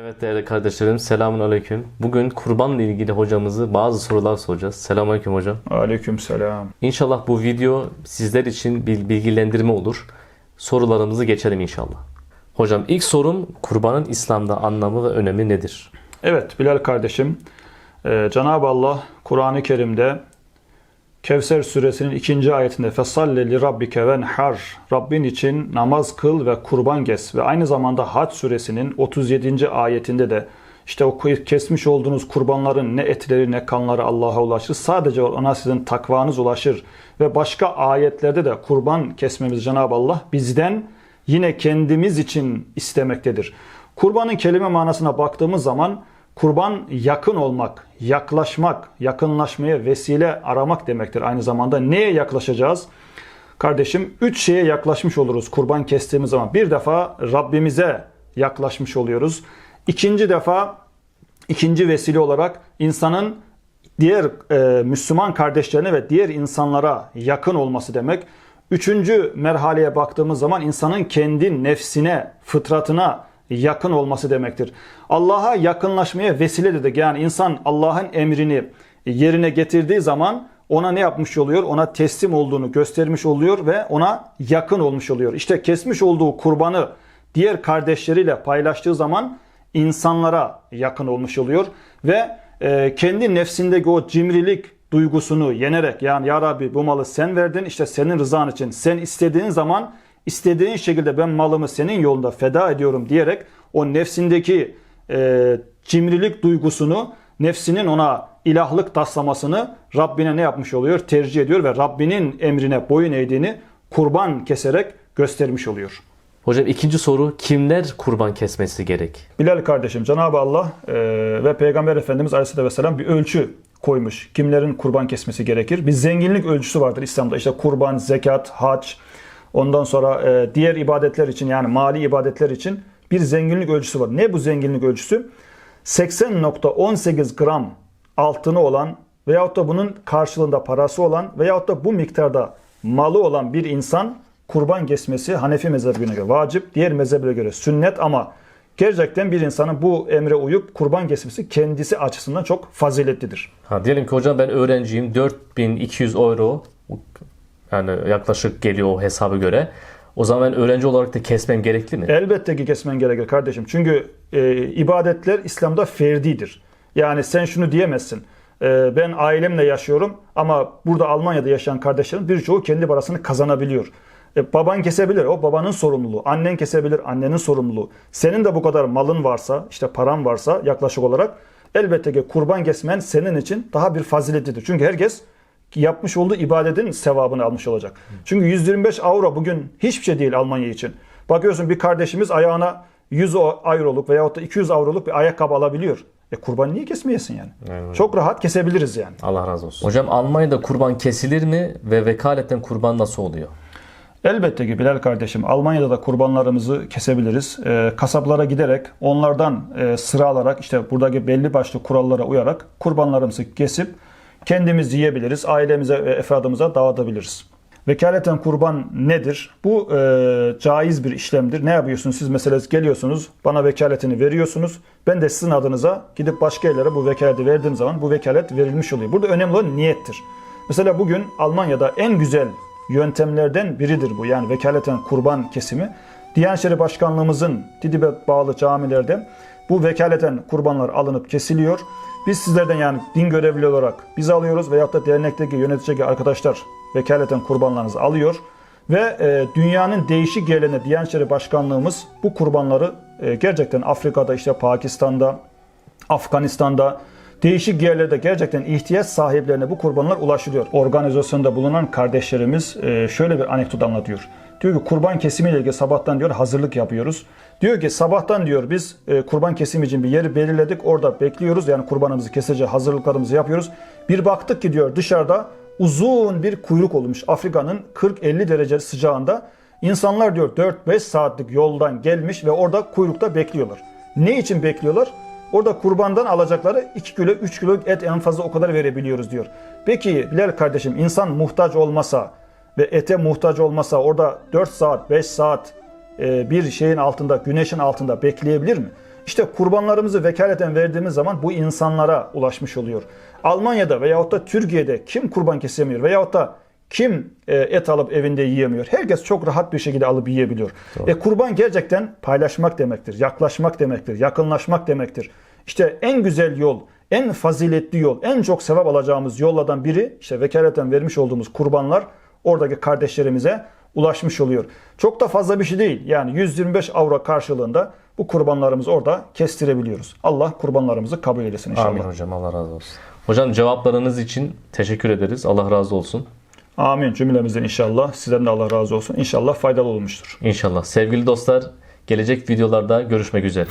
Evet değerli kardeşlerim selamun aleyküm. Bugün kurbanla ilgili hocamızı bazı sorular soracağız. Selamun aleyküm hocam. Aleyküm selam. İnşallah bu video sizler için bir bilgilendirme olur. Sorularımızı geçelim inşallah. Hocam ilk sorum kurbanın İslam'da anlamı ve önemi nedir? Evet Bilal kardeşim, e, Cenab-ı Allah Kur'an-ı Kerim'de Kevser suresinin ikinci ayetinde fesalle li rabbike venhar Rabbin için namaz kıl ve kurban kes ve aynı zamanda Hac suresinin 37. ayetinde de işte o kesmiş olduğunuz kurbanların ne etleri ne kanları Allah'a ulaşır. Sadece ona sizin takvanız ulaşır. Ve başka ayetlerde de kurban kesmemiz Cenab-ı Allah bizden yine kendimiz için istemektedir. Kurbanın kelime manasına baktığımız zaman kurban yakın olmak, yaklaşmak, yakınlaşmaya vesile aramak demektir. Aynı zamanda neye yaklaşacağız? Kardeşim üç şeye yaklaşmış oluruz kurban kestiğimiz zaman. Bir defa Rabbimize yaklaşmış oluyoruz. İkinci defa ikinci vesile olarak insanın diğer e, Müslüman kardeşlerine ve diğer insanlara yakın olması demek. Üçüncü merhaleye baktığımız zaman insanın kendi nefsine, fıtratına yakın olması demektir. Allah'a yakınlaşmaya vesile dedik. Yani insan Allah'ın emrini yerine getirdiği zaman ona ne yapmış oluyor? Ona teslim olduğunu göstermiş oluyor ve ona yakın olmuş oluyor. İşte kesmiş olduğu kurbanı diğer kardeşleriyle paylaştığı zaman insanlara yakın olmuş oluyor ve e, kendi nefsindeki o cimrilik duygusunu yenerek yani ya Rabbi bu malı sen verdin işte senin rızan için sen istediğin zaman istediğin şekilde ben malımı senin yolunda feda ediyorum diyerek o nefsindeki e, cimrilik duygusunu nefsinin ona ilahlık taslamasını Rabbine ne yapmış oluyor? Tercih ediyor ve Rabbinin emrine boyun eğdiğini kurban keserek göstermiş oluyor. Hocam ikinci soru kimler kurban kesmesi gerek? Bilal kardeşim Cenab-ı Allah e, ve Peygamber Efendimiz Aleyhisselatü Vesselam bir ölçü koymuş. Kimlerin kurban kesmesi gerekir? Bir zenginlik ölçüsü vardır İslam'da. İşte kurban, zekat, hac, ondan sonra e, diğer ibadetler için yani mali ibadetler için bir zenginlik ölçüsü var. Ne bu zenginlik ölçüsü? 80.18 gram altını olan veyahut da bunun karşılığında parası olan veyahut da bu miktarda malı olan bir insan kurban kesmesi Hanefi mezhebine göre vacip, diğer mezheplere göre sünnet ama gerçekten bir insanın bu emre uyup kurban kesmesi kendisi açısından çok faziletlidir. Ha, diyelim ki hocam ben öğrenciyim 4200 euro yani yaklaşık geliyor o hesabı göre. O zaman ben öğrenci olarak da kesmem gerekli mi? Elbette ki kesmen gerekir kardeşim. Çünkü e, ibadetler İslam'da ferdidir. Yani sen şunu diyemezsin. E, ben ailemle yaşıyorum ama burada Almanya'da yaşayan kardeşlerin birçoğu kendi parasını kazanabiliyor. E, baban kesebilir, o babanın sorumluluğu. Annen kesebilir, annenin sorumluluğu. Senin de bu kadar malın varsa, işte paran varsa yaklaşık olarak elbette ki kurban kesmen senin için daha bir faziletlidir. Çünkü herkes yapmış olduğu ibadetin sevabını almış olacak. Çünkü 125 avro bugün hiçbir şey değil Almanya için. Bakıyorsun bir kardeşimiz ayağına 100 avroluk veyahut da 200 avroluk bir ayakkabı alabiliyor. E kurban niye kesmeyesin yani? Evet. Çok rahat kesebiliriz yani. Allah razı olsun. Hocam Almanya'da kurban kesilir mi ve vekaletten kurban nasıl oluyor? Elbette ki Bilal kardeşim Almanya'da da kurbanlarımızı kesebiliriz. Ee, kasaplara giderek onlardan e, sıra alarak işte buradaki belli başlı kurallara uyarak kurbanlarımızı kesip kendimiz yiyebiliriz. Ailemize ve efradımıza dağıtabiliriz. Vekaleten kurban nedir? Bu e, caiz bir işlemdir. Ne yapıyorsunuz? Siz mesela geliyorsunuz, bana vekaletini veriyorsunuz. Ben de sizin adınıza gidip başka yerlere bu vekaleti verdiğim zaman bu vekalet verilmiş oluyor. Burada önemli olan niyettir. Mesela bugün Almanya'da en güzel yöntemlerden biridir bu. Yani vekaleten kurban kesimi. Diyanet İşleri Başkanlığımızın Didib'e bağlı camilerde bu vekaleten kurbanlar alınıp kesiliyor. Biz sizlerden yani din görevli olarak biz alıyoruz veyahut da dernekteki yönetici arkadaşlar vekaleten kurbanlarınızı alıyor. Ve e, dünyanın değişik yerlerine Diyanet İşleri Başkanlığımız bu kurbanları e, gerçekten Afrika'da işte Pakistan'da, Afganistan'da değişik yerlerde gerçekten ihtiyaç sahiplerine bu kurbanlar ulaşılıyor. Organizasyonda bulunan kardeşlerimiz e, şöyle bir anekdot anlatıyor. Diyor ki kurban kesimiyle ilgili sabahtan diyor hazırlık yapıyoruz. Diyor ki sabahtan diyor biz e, kurban kesimi için bir yeri belirledik. Orada bekliyoruz. Yani kurbanımızı keseceği hazırlıklarımızı yapıyoruz. Bir baktık ki diyor dışarıda uzun bir kuyruk olmuş. Afrika'nın 40-50 derece sıcağında. İnsanlar diyor 4-5 saatlik yoldan gelmiş ve orada kuyrukta bekliyorlar. Ne için bekliyorlar? Orada kurbandan alacakları 2 kilo 3 kilo et en fazla o kadar verebiliyoruz diyor. Peki Bilal kardeşim insan muhtaç olmasa ve ete muhtaç olmasa orada 4 saat 5 saat e, bir şeyin altında, güneşin altında bekleyebilir mi? İşte kurbanlarımızı vekaleten verdiğimiz zaman bu insanlara ulaşmış oluyor. Almanya'da veyahut da Türkiye'de kim kurban kesemiyor veyahut da kim e, et alıp evinde yiyemiyor? Herkes çok rahat bir şekilde alıp yiyebiliyor. E kurban gerçekten paylaşmak demektir, yaklaşmak demektir, yakınlaşmak demektir. İşte en güzel yol, en faziletli yol, en çok sevap alacağımız yollardan biri işte vekaleten vermiş olduğumuz kurbanlar oradaki kardeşlerimize ulaşmış oluyor. Çok da fazla bir şey değil. Yani 125 avro karşılığında bu kurbanlarımızı orada kestirebiliyoruz. Allah kurbanlarımızı kabul eylesin inşallah. Amin hocam Allah razı olsun. Hocam cevaplarınız için teşekkür ederiz. Allah razı olsun. Amin cümlemizden inşallah. Sizden de Allah razı olsun. İnşallah faydalı olmuştur. İnşallah. Sevgili dostlar gelecek videolarda görüşmek üzere.